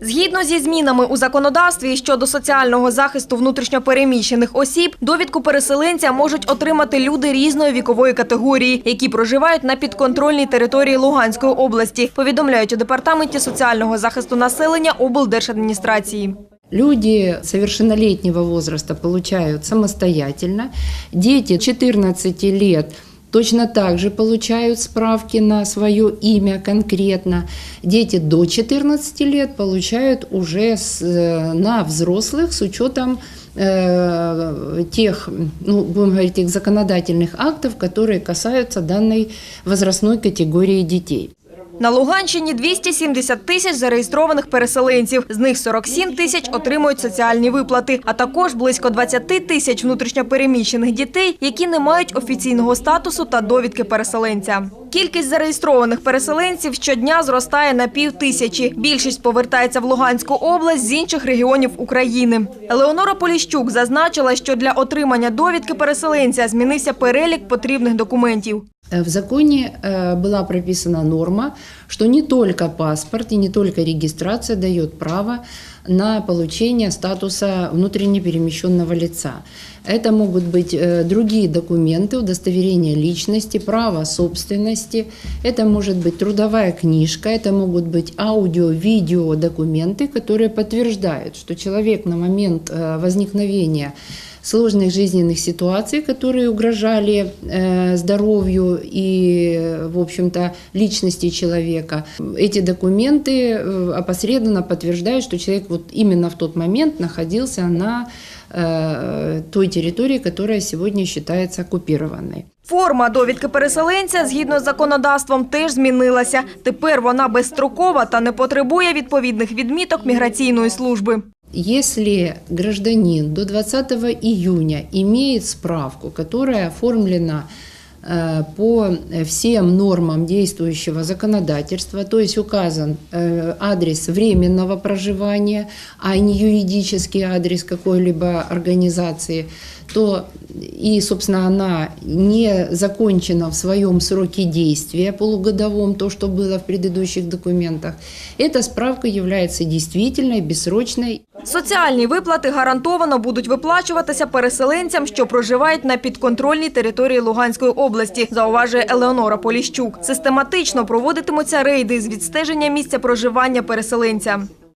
Згідно зі змінами у законодавстві щодо соціального захисту внутрішньопереміщених осіб, довідку переселенця можуть отримати люди різної вікової категорії, які проживають на підконтрольній території Луганської області, повідомляють у департаменті соціального захисту населення облдержадміністрації. Люди совершеннолетнего возраста получают самостоятельно. Дети 14 лет точно так же получают справки на свое имя конкретно. Дети до 14 лет получают уже с, э, на взрослых с учетом э, тех, ну, будем говорить, тех законодательных актов, которые касаются данной возрастной категории детей. На Луганщині 270 тисяч зареєстрованих переселенців. З них 47 тисяч отримують соціальні виплати, а також близько 20 тисяч внутрішньопереміщених дітей, які не мають офіційного статусу та довідки переселенця. Кількість зареєстрованих переселенців щодня зростає на пів тисячі. Більшість повертається в Луганську область з інших регіонів України. Елеонора Поліщук зазначила, що для отримання довідки переселенця змінився перелік потрібних документів. Э, В законе э, была прописана норма, что не только паспорт и не только регистрация дает право на получение статуса внутренне перемещенного лица. Это могут быть э, другие документы, удостоверение личности, право собственности, это может быть трудовая книжка, это могут быть аудио, видео документы, которые подтверждают, что человек на момент э, возникновения сложных жизненных ситуаций, которые угрожали э, здоровью и, в общем-то, личности человека. Эти документы э, опосредованно подтверждают, что человек вот именно в тот момент находился на э, той территории, которая сегодня считается оккупированной. Форма довідки переселенця згідно з законодавством теж змінилася. Тепер вона безстрокова та не потребує відповідних відміток міграційної служби. Если гражданин до 20 июня имеет справку, которая оформлена э, по всем нормам действующего законодательства, то есть указан э, адрес временного проживания, а не юридический адрес какой-либо организации, то и, собственно, она не закончена в своем сроке действия полугодовом, то, что было в предыдущих документах, эта справка является действительной, бессрочной Соціальні виплати гарантовано будуть виплачуватися переселенцям, що проживають на підконтрольній території Луганської області, зауважує Елеонора Поліщук. Систематично проводитимуться рейди з відстеження місця проживання переселенця.